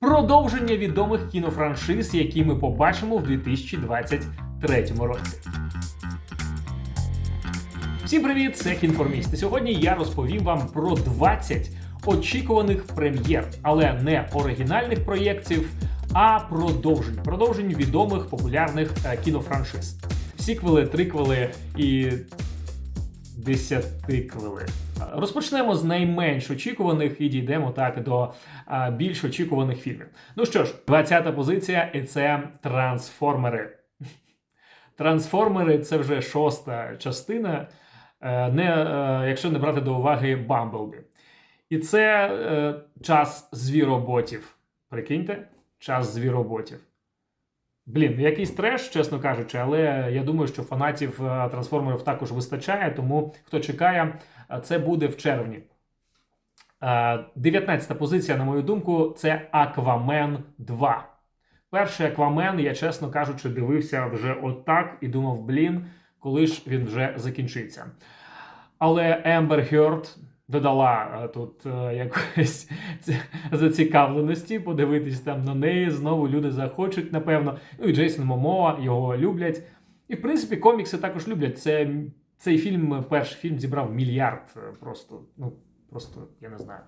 Продовження відомих кінофраншиз, які ми побачимо в 2023 році. Всім привіт, це Кінформіст. Сьогодні я розповім вам про 20 очікуваних прем'єр, але не оригінальних проєктів, а продовжень. Продовжень відомих популярних е, кінофраншиз. Сіквели, триквели і десятиквели. Розпочнемо з найменш очікуваних і дійдемо так до а, більш очікуваних фільмів. Ну що ж, 20-та позиція, і це трансформери. Трансформери це вже шоста частина, е, не, е, якщо не брати до уваги Бамблбі. І це е, час звіроботів. Прикиньте, час звіроботів. Блін, якийсь треш, чесно кажучи, але я думаю, що фанатів е, трансформерів також вистачає, тому хто чекає, е, це буде в червні. Е, 19 позиція, на мою думку, це Аквамен 2. Перший Аквамен, я чесно кажучи, дивився вже отак і думав, блін, коли ж він вже закінчиться. Але Ембер Хьорд додала е, тут е, якоїсь зацікавленості, подивитись там на неї. Знову люди захочуть, напевно. Ну і Джейсон Момоа його люблять. І в принципі комікси також люблять. Це цей фільм, перший фільм зібрав мільярд. е, Просто, ну просто я не знаю,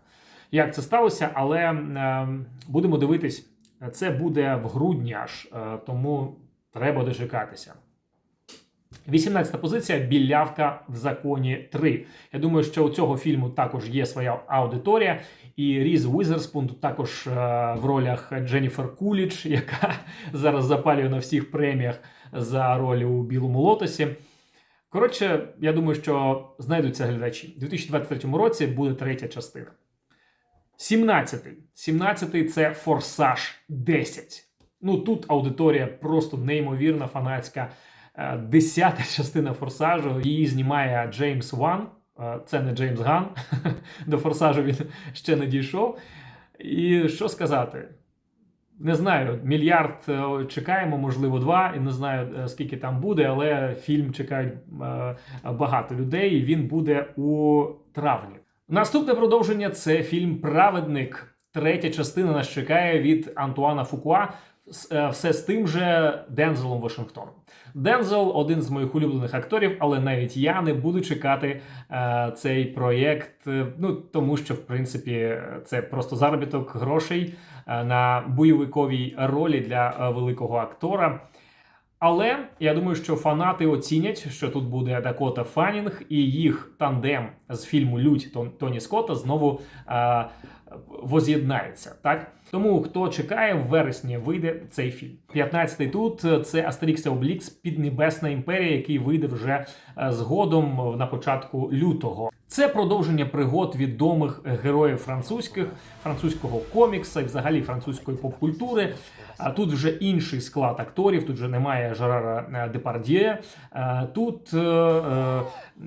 як це сталося, але е, будемо дивитись. Це буде в грудні аж, е, тому треба дочекатися. 18 позиція Білявка в законі 3. Я думаю, що у цього фільму також є своя аудиторія. І Різ Уізерспун тут також е, в ролях Дженніфер Куліч, яка зараз запалює на всіх преміях за роль у Білому лотосі. Коротше, я думаю, що знайдуться глядачі. У 2023 році буде третя частина. 17-й. 17-й це Форсаж 10. Ну тут аудиторія просто неймовірна, фанатська. Е, Десята частина форсажу. Її знімає Джеймс Ван. Е, Це не Джеймс Ган. До форсажу він ще не дійшов. І що сказати? Не знаю, мільярд е, чекаємо, можливо, два, і не знаю, скільки там буде, але фільм чекають багато людей, і він буде у травні. Наступне продовження це фільм Праведник. Третя частина нас чекає від Антуана Фукуа. Е, Все з тим же Дензелом Вашингтоном. Дензел один з моїх улюблених акторів, але навіть я не буду чекати е, цей проєкт. е, Ну тому що, в принципі, це просто заробіток грошей е, на бойовиковій ролі для великого актора. Але я думаю, що фанати оцінять, що тут буде Дакота Фанінг і їх тандем з фільму Лють Тон- Тоні Скотта знову е, воз'єднається. Так тому хто чекає, в вересні вийде цей фільм. 15-й тут е, це Астерікс Облікс Піднебесна імперія, який вийде вже е, згодом е, на початку лютого. Це продовження пригод відомих героїв французьких, французького комікса і взагалі французької поп-культури. А тут вже інший склад акторів. Тут вже немає Жерара Депардьє. Тут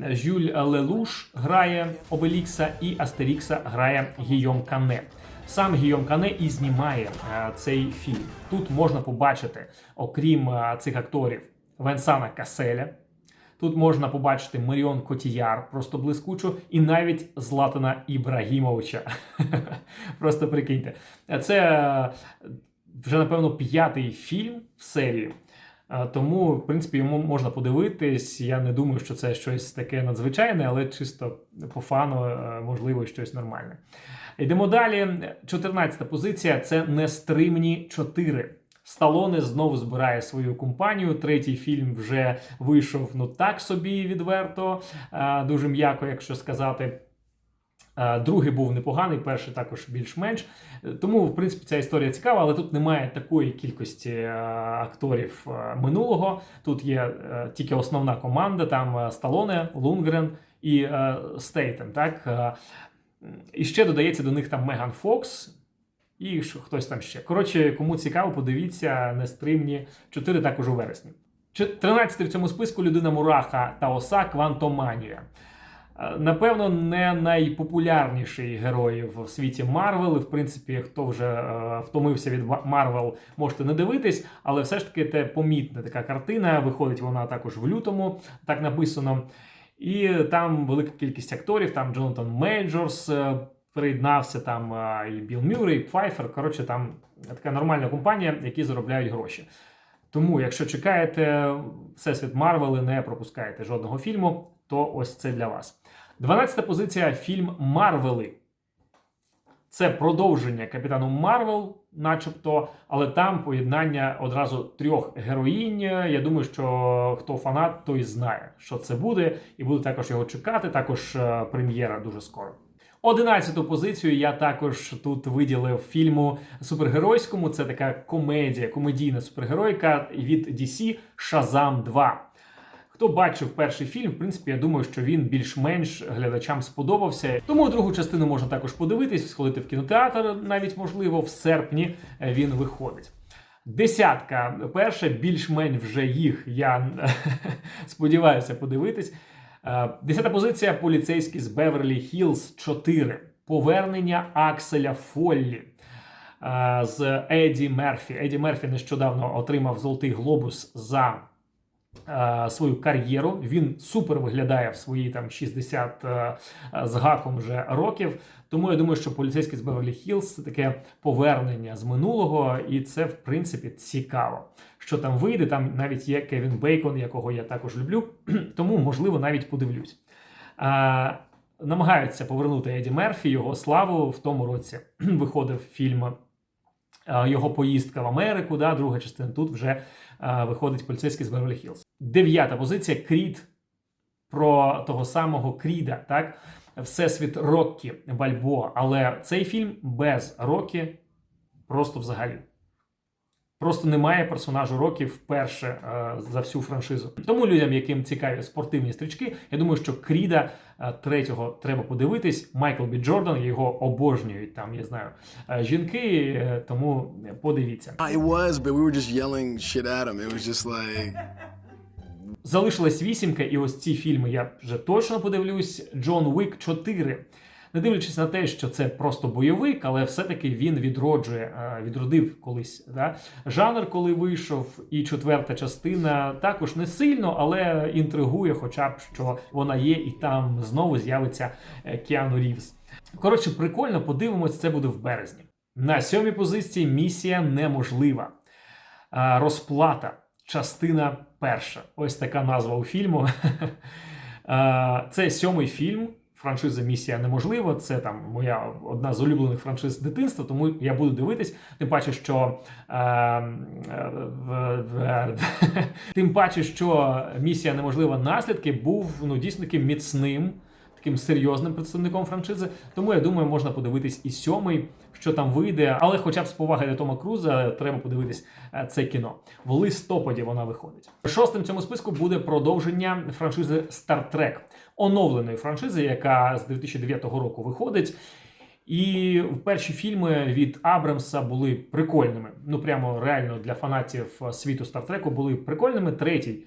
Жюль Лелуш грає Обелікса і Астерікса грає Гійом Кане. Сам Гійом Кане і знімає е, цей фільм. Тут можна побачити, окрім е, цих акторів, Венсана Каселя. Тут можна побачити Маріон Котіяр, просто блискучу, і навіть Златана Ібрагімовича. Просто прикиньте. Це е, вже, напевно, п'ятий фільм в серії. Тому, в принципі, йому можна подивитись. Я не думаю, що це щось таке надзвичайне, але чисто по фану, е, можливо, щось нормальне. Йдемо далі. 14 позиція це Нестримні 4. Сталоне знову збирає свою компанію. Третій фільм вже вийшов ну так собі відверто, е, дуже м'яко, якщо сказати. Другий був непоганий, перший також більш-менш. Е, Тому, в принципі, ця історія цікава, але тут немає такої кількості е, акторів е, минулого. Тут є тільки основна команда: там Сталоне, Лунгрен і Стейтем. Так? І ще додається до них там Меган Фокс. І хтось там ще. Коротше, кому цікаво, подивіться нестримні 4 також у вересні. 13 в цьому списку людина Мураха та Оса Квантоманія. Е, Напевно, не найпопулярніший герой в світі Марвел. І, В принципі, хто вже е, втомився від Марвел, можете не дивитись, але все ж таки це помітна така картина. Виходить вона також в лютому, так написано. І там велика кількість акторів, там Джонатан Мейджорс, е, приєднався там і Білл Мюррей, і Пфайфер. Коротше, там така нормальна компанія, які заробляють гроші. Тому, якщо чекаєте Всесвіт Марвел і не пропускаєте жодного фільму, то ось це для вас. 12 позиція фільм Марвели. Це продовження Капітану Марвел, начебто, але там поєднання одразу трьох героїнь. Я думаю, що хто фанат, той знає, що це буде, і буде також його чекати. Також е, прем'єра дуже скоро. Одинадцяту позицію я також тут виділив фільму супергеройському. Це така комедія, комедійна супергеройка від DC Shazam 2. Хто бачив перший фільм, в принципі, я думаю, що він більш-менш глядачам сподобався. Тому другу частину можна також подивитись, сходити в кінотеатр, навіть можливо, в серпні е, він виходить. Десятка. Перша, більш-менш вже їх. Я сподіваюся подивитись. Е, Десята позиція поліцейський з Беверлі Хілз 4. Повернення Акселя Фоллі е, з Еді Мерфі. Еді Мерфі нещодавно отримав Золотий глобус за свою кар'єру. Він супер виглядає в свої там 60 е, з гаком вже років. Тому я думаю, що поліцейський з Беверлі Хілз це таке повернення з минулого, і це в принципі цікаво. Що там вийде? Там навіть є Кевін Бейкон, якого я також люблю. Тому можливо навіть подивлюсь. А, намагаються повернути Еді Мерфі його славу в тому році. Виходив фільм його поїздка в Америку. Да, друга частина тут вже а, виходить поліцейський з Беверлі Хілз. Дев'ята позиція Крід про того самого Кріда, так? Всесвіт Роккі Бальбоа. Але цей фільм без Роккі просто взагалі. Просто немає персонажу Рокі вперше е, за всю франшизу. Тому людям, яким цікаві спортивні стрічки, я думаю, що Кріда е, третього треба подивитись. Майкл Бі Джордан його обожнюють там, я знаю, е, жінки. е, тому подивіться. It was, but we were just yelling shit at him. It was just like, Залишилась вісімка, і ось ці фільми я вже точно подивлюсь. Джон Уік 4. Не дивлячись на те, що це просто бойовик, але все-таки він відроджує, е, відродив колись да? жанр, коли вийшов. І четверта частина також не сильно, але інтригує, хоча б що вона є, і там знову з'явиться е, Кіану Рівз. Коротше, прикольно, подивимось, це буде в березні. На сьомій позиції місія неможлива. Е, Розплата. Частина перша. Ось така назва у фільму. Це сьомий фільм. Франшиза Місія неможлива. Це там моя одна з улюблених франшиз дитинства, тому я буду дивитись. Тим паче, що е, е, тим паче, що місія неможлива наслідки був ну дійсно таким міцним, таким серйозним представником франшизи. Тому я думаю, можна подивитись і сьомий, що там вийде. Але, хоча б з поваги до Тома Круза, треба подивитись е, це кіно. В листопаді вона виходить. Шостим цьому списку буде продовження франшизи Star Trek, оновленої франшизи, яка з 2009 року виходить. І перші фільми від Абрамса були прикольними. Ну прямо реально для фанатів світу Стартреку були прикольними. Третій е,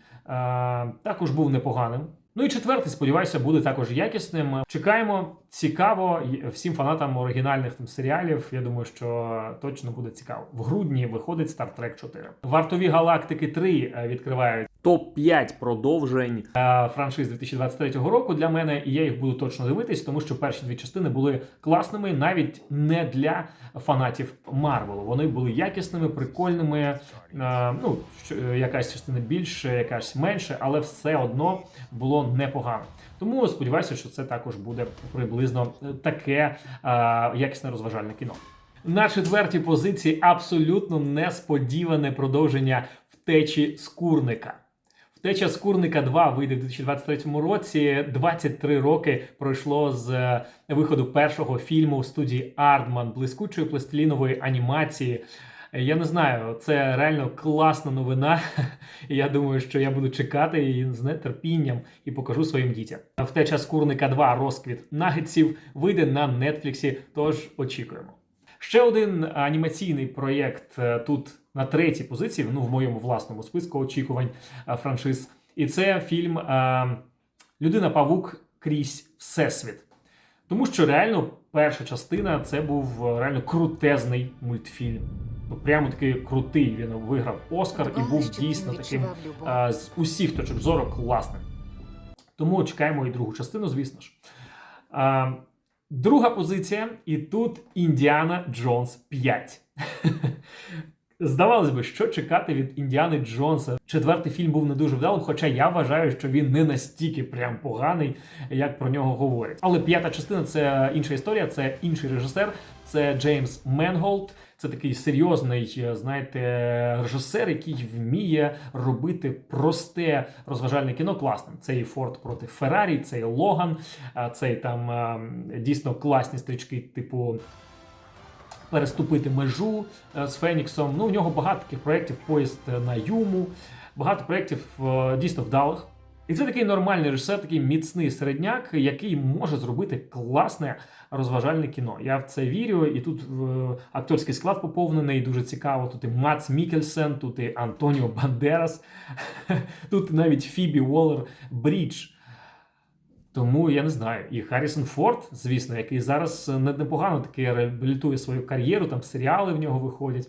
також був непоганим. Ну і четвертий, сподіваюся, буде також якісним. Чекаємо, цікаво всім фанатам оригінальних там серіалів. Я думаю, що точно буде цікаво. В грудні виходить Star Trek 4. Вартові галактики 3 е, відкривають топ 5 продовжень е, франшиз 2023 року для мене, і я їх буду точно дивитись, тому що перші дві частини були класними, навіть не для фанатів Марвелу. Вони були якісними, прикольними. Е, ну, е, якась частина більше, якась менше, але все одно було непогано. Тому сподіваюся, що це також буде приблизно таке якісне розважальне кіно. На четвертій позиції абсолютно несподіване продовження втечі скурника. Втеча скурника 2 вийде в 2023 році. 23 роки пройшло з е, виходу першого фільму в студії Ардман, блискучої пластилінової анімації. Я не знаю, це реально класна новина. Я думаю, що я буду чекати її з нетерпінням і покажу своїм дітям. Втеча скурника 2 розквіт нагетсів вийде на Нетфліксі, тож очікуємо. Ще один анімаційний проєкт е, тут на третій позиції, ну в моєму власному списку очікувань е, франшиз. І це фільм е, Людина Павук крізь Всесвіт. Тому що реально перша частина це був е, реально крутезний мультфільм. Ну, прямо такий крутий. Він виграв Оскар і був дійсно таким з усіх точок зору класним. Тому чекаємо і другу частину, звісно ж. Е, Друга позиція, і тут Індіана Джонс 5. Здавалось би, що чекати від Індіани Джонса. Четвертий фільм був не дуже вдалим, хоча я вважаю, що він не настільки прям поганий, як про нього говорять. Але п'ята частина це інша історія, це інший режисер, це Джеймс Менголд. Це такий серйозний, е, знаєте, режисер, який вміє робити просте розважальне кіно класним. Це і Форд проти Феррарі, це і Логан, це і там е, дійсно класні стрічки, типу переступити межу е, з Феніксом. Ну, у нього багато таких проєктів поїзд на Юму, багато проєктів е, дійсно вдалих. І це такий нормальний режисер, такий міцний середняк, який може зробити класне розважальне кіно. Я в це вірю, і тут е, акторський склад поповнений, дуже цікаво. Тут і Мац Мікельсен, тут і Антоніо Бандерас, тут навіть Фібі Уоллер Брідж. Тому я не знаю. І Харрісон Форд, звісно, який зараз непогано таки реабілітує свою кар'єру, там серіали в нього виходять.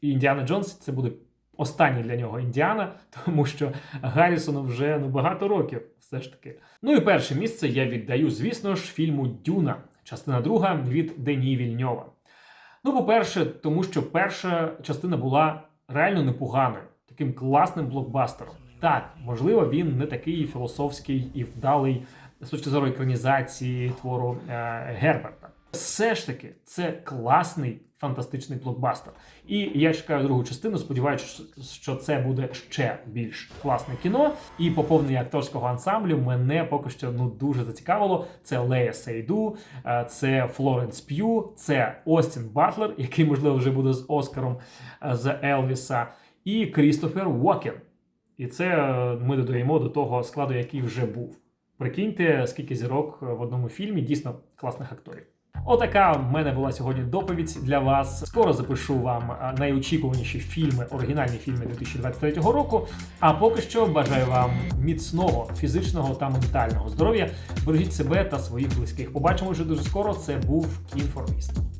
І Індіана Джонс це буде останній для нього Індіана, тому що Гаррісону вже ну, багато років, все ж таки. Ну і перше місце я віддаю, звісно ж, фільму Дюна, частина друга від Дені Вільньова. Ну, по-перше, тому що перша частина була реально непоганою, таким класним блокбастером. Так, можливо, він не такий філософський і вдалий з точки зору екранізації твору е, Герберта. Все ж таки, це класний фантастичний блокбастер. І я чекаю другу частину. Сподіваюся, що це буде ще більш класне кіно. І поповнення акторського ансамблю мене поки що ну дуже зацікавило. Це Лея Сейду, е, це Флоренс П'ю, це Остін Батлер, який можливо вже буде з Оскаром е, з Елвіса, і Крістофер Уокен. І це ми додаємо до того складу, який вже був. Прикиньте, скільки зірок в одному фільмі, дійсно класних акторів. Отака в мене була сьогодні доповідь для вас. Скоро запишу вам найочікуваніші фільми, оригінальні фільми 2023 року. А поки що бажаю вам міцного фізичного та ментального здоров'я. Бережіть себе та своїх близьких. Побачимо вже дуже скоро. Це був Кінформіст.